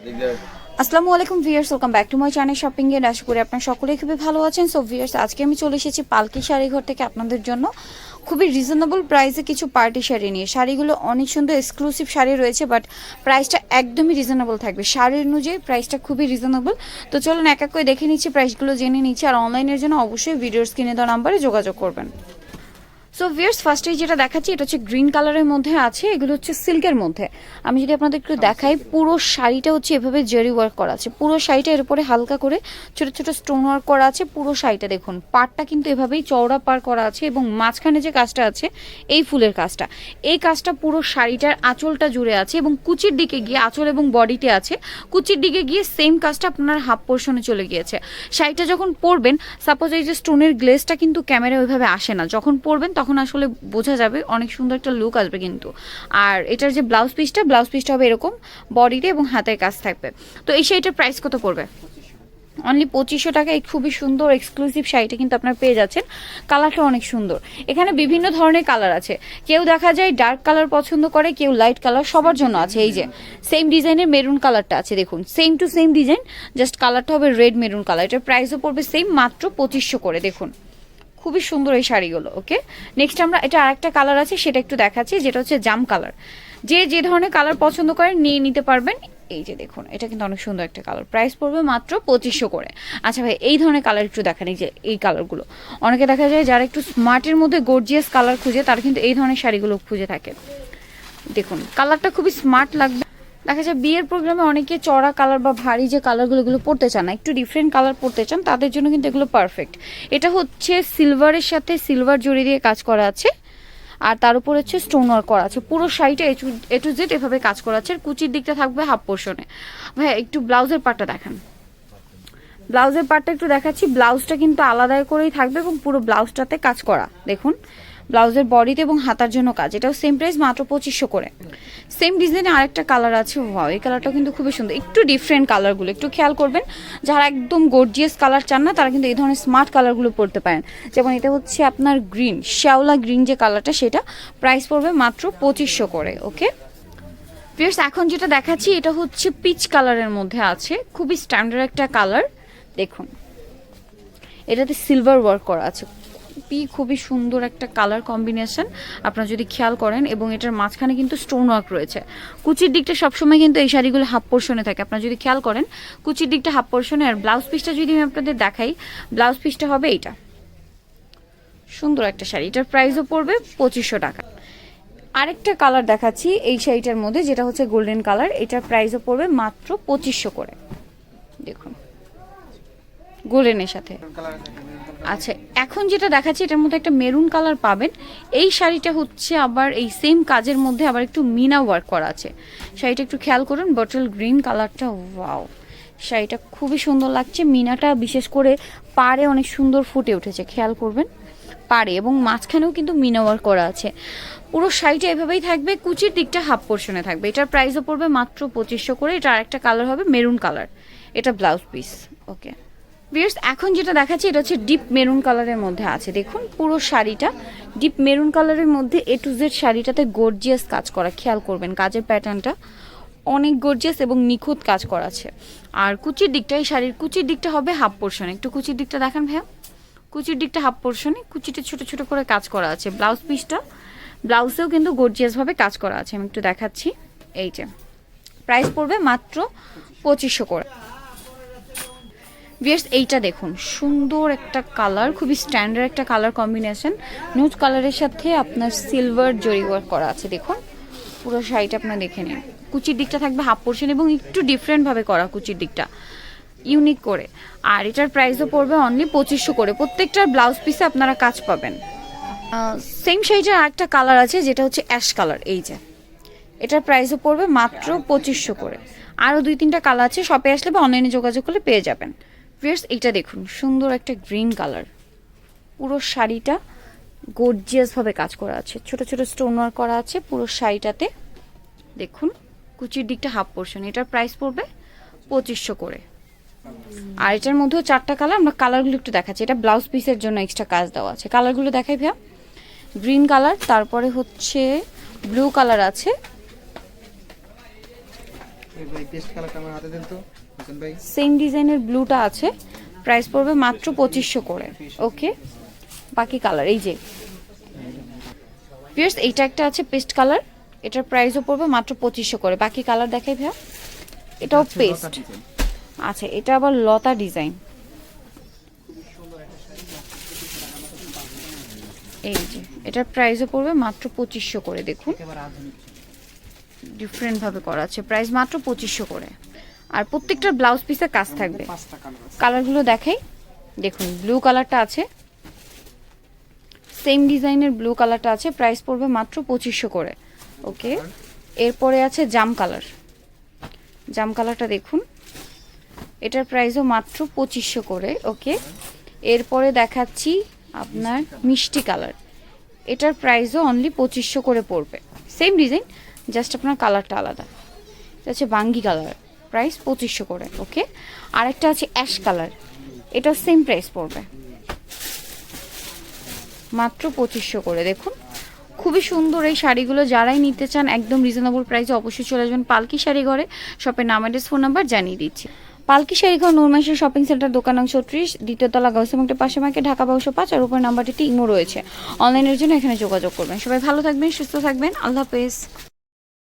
আসসালামু আলাইকুম viewers welcome back to my channel shopping এর আশা করি আপনারা সকলেই খুবই ভালো আছেন। সো ভিয়ার্স আজকে আমি চলে এসেছি পালকি শাড়ি ঘর থেকে আপনাদের জন্য। খুবই রিজনেবল প্রাইসে কিছু পার্টি শাড়ি নিয়ে। শাড়িগুলো অনেক সুন্দর এক্সক্লুসিভ শাড়ি রয়েছে বাট প্রাইসটা একদমই রিজনেবল থাকবে। শাড়ির অনুযায়ী প্রাইসটা খুবই রিজনেবল তো চলুন এক এক করে দেখে নিচ্ছি প্রাইসগুলো জেনে নিচ্ছি। আর অনলাইনের জন্য অবশ্যই ভিডিওর স্ক্রিনে দেওয়া নাম্বারে যোগাযোগ করবেন। সো ভিয়ার্স ফার্স্টেই যেটা দেখাচ্ছি এটা হচ্ছে গ্রিন কালারের মধ্যে আছে এগুলো হচ্ছে সিল্কের মধ্যে। আমি যদি আপনাদের একটু দেখাই পুরো শাড়িটা হচ্ছে এভাবে জেরি ওয়ার্ক করা আছে। পুরো শাড়িটা এর উপরে হালকা করে ছোট ছোট স্টোন ওয়ার্ক করা আছে পুরো শাড়িটা দেখুন। পাড়টা কিন্তু এভাবেই চওড়া পার করা আছে এবং মাঝখানে যে কাজটা আছে এই ফুলের কাজটা। এই কাজটা পুরো শাড়িটার আঁচলটা জুড়ে আছে এবং কুচির দিকে গিয়ে আঁচল এবং বডিতে আছে। কুচির দিকে গিয়ে সেম কাজটা আপনার হাফ পোর্শনে চলে গিয়েছে। শাড়িটা যখন পরবেন সাপোজ এই যে স্টোনের গ্লেসটা কিন্তু ক্যামেরায় ওইভাবে আসে না। যখন পরবেন তখন আসলে বোঝা যাবে অনেক সুন্দর একটা লুক আসবে কিন্তু। আর এটার যে ব্লাউজ পিসটা ব্লাউজ পিসটা হবে এরকম বডিতে এবং হাতের কাজ থাকবে। তো এই শাড়িটার প্রাইস কত পড়বে? অনলি পঁচিশশো টাকায় খুবই সুন্দর এক্সক্লুসিভ শাড়িটা কিন্তু আপনার পেয়ে যাচ্ছেন। কালারটা অনেক সুন্দর। এখানে বিভিন্ন ধরনের কালার আছে। কেউ দেখা যায় ডার্ক কালার পছন্দ করে, কেউ লাইট কালার সবার জন্য আছে। এই যে সেম ডিজাইনের মেরুন কালারটা আছে, দেখুন। Same to same design just কালারটা হবে রেড মেরুন কালার এটার প্রাইসও পড়বে সেম মাত্র পঁচিশশো করে, দেখুন। খুবই সুন্দর এই শাড়িগুলো ওকে নেক্সট আমরা, এটা আরেকটা কালার আছে, সেটা একটু দেখাচ্ছি, যেটা হচ্ছে জাম কালার যে যে ধরনের কালার পছন্দ করেন, নিয়ে নিতে পারবেন। এই যে দেখুন, এটা কিন্তু অনেক সুন্দর একটা কালার প্রাইস পড়বে মাত্র পঁচিশশো করে। আচ্ছা ভাই, এই ধরনের কালার একটু দেখান, এই যে, এই কালারগুলো অনেকে দেখা যায় যারা একটু স্মার্টের মধ্যে গর্জিয়াস কালার খুঁজে, তারা কিন্তু এই ধরনের শাড়িগুলো খুঁজে থাকে। দেখুন কালারটা খুবই স্মার্ট লাগবে। দেখা যায় বিয়ের প্রোগ্রামে অনেকে চড়া কালার বা ভারী যে কালারগুলো এগুলো পড়তে চান না, একটু ডিফারেন্ট কালার পড়তে চান, তাদের জন্য কিন্তু এগুলো পারফেক্ট এটা হচ্ছে সিলভারের সাথে সিলভার জড়ি দিয়ে কাজ করা আছে, আর তার উপর হচ্ছে স্টোন ওয়ার্ক করা আছে। পুরো শাড়িটা এ টু জেড এভাবে কাজ করা আছে, আর কুচির দিকটা থাকবে হাফ পোর্শনে ভাই একটু ব্লাউজের পাটটা দেখান। ব্লাউজের পার্টটা একটু দেখাচ্ছি ব্লাউজটা কিন্তু আলাদা করেই থাকবে এবং পুরো ব্লাউজটাতে কাজ করা। দেখুন ব্লাউজের বডিতে এবং হাতার জন্য কাজ। এটাও সেম প্রাইস মাত্র পঁচিশশো করে। সেম ডিজাইনে আরেকটা কালার আছে। ওয়াও এই কালারটা কিন্তু খুবই সুন্দর। একটু ডিফারেন্ট কালারগুলো একটু খেয়াল করবেন, যারা একদম গর্জিয়াস কালার চান না, তারা কিন্তু এই ধরনের স্মার্ট কালারগুলো পরতে পারেন। যেমন এটা হচ্ছে আপনার গ্রিন শ্যাওলা গ্রিন যে কালারটা সেটা প্রাইস পড়বে মাত্র পঁচিশশো করে ওকে ফিয়ার্স এখন যেটা দেখাচ্ছি, এটা হচ্ছে পিচ কালারের মধ্যে আছে। খুবই স্ট্যান্ডার্ড একটা কালার দেখুন। এটাতে সিলভার ওয়ার্ক করা আছে। খুবই খুবই সুন্দর একটা কালার কম্বিনেশন আপনারা যদি খেয়াল করেন, এবং এটার মাঝখানে কিন্তু স্টোন ওয়ার্ক রয়েছে। কুচির দিকটা সবসময় কিন্তু এই শাড়িগুলো হাফ পোর্শনে থাকে। আপনারা যদি খেয়াল করেন, কুচির দিকটা হাফ পোর্শনে আর ব্লাউজ পিসটা যদি আমি আপনাদের দেখাই ব্লাউজ পিসটা হবে এইটা। সুন্দর একটা শাড়ি। এটার প্রাইসও পড়বে পঁচিশশো টাকা। আরেকটা কালার দেখাচ্ছি এই শাড়িটার মধ্যে, যেটা হচ্ছে গোল্ডেন কালার এটার প্রাইসও পড়বে মাত্র পঁচিশশো করে। দেখুন। গোল্ডেনের সাথে। আচ্ছা এখন যেটা দেখাচ্ছি, এটার মধ্যে একটা মেরুন কালার পাবেন। এই শাড়িটা হচ্ছে আবার এই সেম কাজের মধ্যে আবার একটু মিনা ওয়ার্ক করা আছে। শাড়িটা একটু খেয়াল করুন, বটল গ্রিন কালারটা, ওয়াও। শাড়িটা খুবই সুন্দর লাগছে। মিনাটা বিশেষ করে পাড়ে অনেক সুন্দর ফুটে উঠেছে, খেয়াল করবেন। পাড়ে এবং মাঝখানেও কিন্তু মিনা ওয়ার্ক করা আছে। পুরো শাড়িটা এভাবেই থাকবে, কুচির দিকটা হাফ পোর্শনে থাকবে। এটার প্রাইসও পড়বে মাত্র পঁচিশশো করে। এটা আরেকটা কালার হবে মেরুন কালার। এটা ব্লাউজ পিস, ওকে। ভিয়ার্স এখন যেটা দেখাচ্ছি, এটা হচ্ছে ডিপ মেরুন কালারের মধ্যে আছে। দেখুন, পুরো শাড়িটা ডিপ মেরুন কালারের মধ্যে এ টু জেড শাড়িটাতে গর্জিয়াস কাজ করা, খেয়াল করবেন, কাজের প্যাটার্নটা অনেক গর্জিয়াস এবং নিখুঁত কাজ করা আছে। আর কুচির দিকটা, এই শাড়ির কুচির দিকটা হবে হাফ পোর্শনে একটু কুচির দিকটা দেখান ভাইয়া। কুচির দিকটা হাফ পোর্শনে কুচিটা ছোট ছোট করে কাজ করা আছে। ব্লাউজ পিসটা ব্লাউজেও কিন্তু গর্জিয়াসভাবে কাজ করা আছে। আমি একটু দেখাচ্ছি। এই যে প্রাইস পড়বে মাত্র পঁচিশশো করে। ভিয়ার্স এইটা দেখুন। সুন্দর একটা কালার খুবই স্ট্যান্ডার্ড একটা কালার কম্বিনেশন নুজ কালারের সাথে আপনার সিলভার জরি ওয়ার্ক করা আছে, দেখুন। পুরো শাড়িটা আপনার দেখে নিন। কুচির দিকটা থাকবে হাফ পোর্শন এবং একটু ডিফারেন্টভাবে করা কুচির দিকটা। ইউনিক করে। আর এটার প্রাইসও পড়বে অনলি পঁচিশশো করে। প্রত্যেকটার ব্লাউজ পিসে আপনারা কাজ পাবেন। সেম শাড়িটার আরেকটা কালার আছে, যেটা হচ্ছে অ্যাশ কালার এই যে। এটার প্রাইসও পড়বে মাত্র পঁচিশশো করে। আরও দুই তিনটা কালার আছে শপে আসলে বা অনলাইনে যোগাযোগ করলে পেয়ে যাবেন। ভিয়ার্স এইটা দেখুন, সুন্দর একটা গ্রিন কালার পুরো শাড়িটা গর্জিয়াসভাবে কাজ করা আছে। ছোট ছোট স্টোন ওয়ার্ক করা আছে পুরো শাড়িটাতে। দেখুন, কুচির দিকটা হাফ পোর্শন এটার প্রাইস পড়বে পঁচিশশো করে। আর এটার মধ্যেও চারটা কালার আমরা কালারগুলো একটু দেখাচ্ছি। এটা ব্লাউজ পিসের জন্য এক্সট্রা কাজ দেওয়া আছে। কালারগুলো দেখাই ভাইয়া। গ্রিন কালার তারপরে হচ্ছে ব্লু কালার আছে। ভাই ভাই সেম ডিজাইনের ব্লুটা আছে। প্রাইস পড়বে মাত্র পঁচিশশো করে। ওকে বাকি কালার এই যে। পিয়ার্স এইটা একটা আছে পেস্ট কালার এটার প্রাইসও পড়বে মাত্র পঁচিশশো করে। বাকি কালার দেখাই ভাইয়া। এটাও পেস্ট আচ্ছা এটা আবার লতা ডিজাইন এই যে এটার প্রাইসও পড়বে মাত্র পঁচিশশো করে দেখুন। একেবারে আধুনিক। ডিফারেন্ট ভাবে করা আছে। প্রাইস মাত্র পঁচিশশো করে। আর প্রত্যেকটার ব্লাউজ পিসে কাজ থাকবে। কালারগুলো দেখাই। দেখুন ব্লু কালারটা আছে। সেম ডিজাইনের ব্লু কালারটা আছে প্রাইস পড়বে মাত্র পঁচিশশো করে। ওকে এরপরে আছে জাম কালার জাম কালারটা দেখুন। এটার প্রাইসও মাত্র পঁচিশশো করে ওকে এরপরে দেখাচ্ছি আপনার মিষ্টি কালার এটার প্রাইসও অনলি পঁচিশশো করে পড়বে। সেম ডিজাইন জাস্ট আপনার কালারটা আলাদা। এটা হচ্ছে বাঙ্গি কালার প্রাইস পঁচিশশো করে ওকে আরেকটা আছে অ্যাশ কালার, এটা সেম প্রাইস পড়বে। মাত্র পঁচিশশো করে, দেখুন। খুবই সুন্দর এই শাড়িগুলো, যারাই নিতে চান একদম রিজনেবল প্রাইসে অবশ্যই চলে আসবেন পালকি শাড়ি ঘরে। শপের নাম অ্যাড্রেস ফোন নাম্বার জানিয়ে দিচ্ছি। পালকি শাড়ি ঘর নুরমাইশের শপিং সেন্টার দোকান নং ছত্রিশ দ্বিতীয়তলা গাউসিমাংটের পাশে মাকে ঢাকা বাউশো পাঁচ, আর উপর নাম্বারটি ইমো রয়েছে। অনলাইনের জন্য এখানে যোগাযোগ করবেন। সবাই ভালো থাকবেন, সুস্থ থাকবেন। আল্লাহ হাফেজ।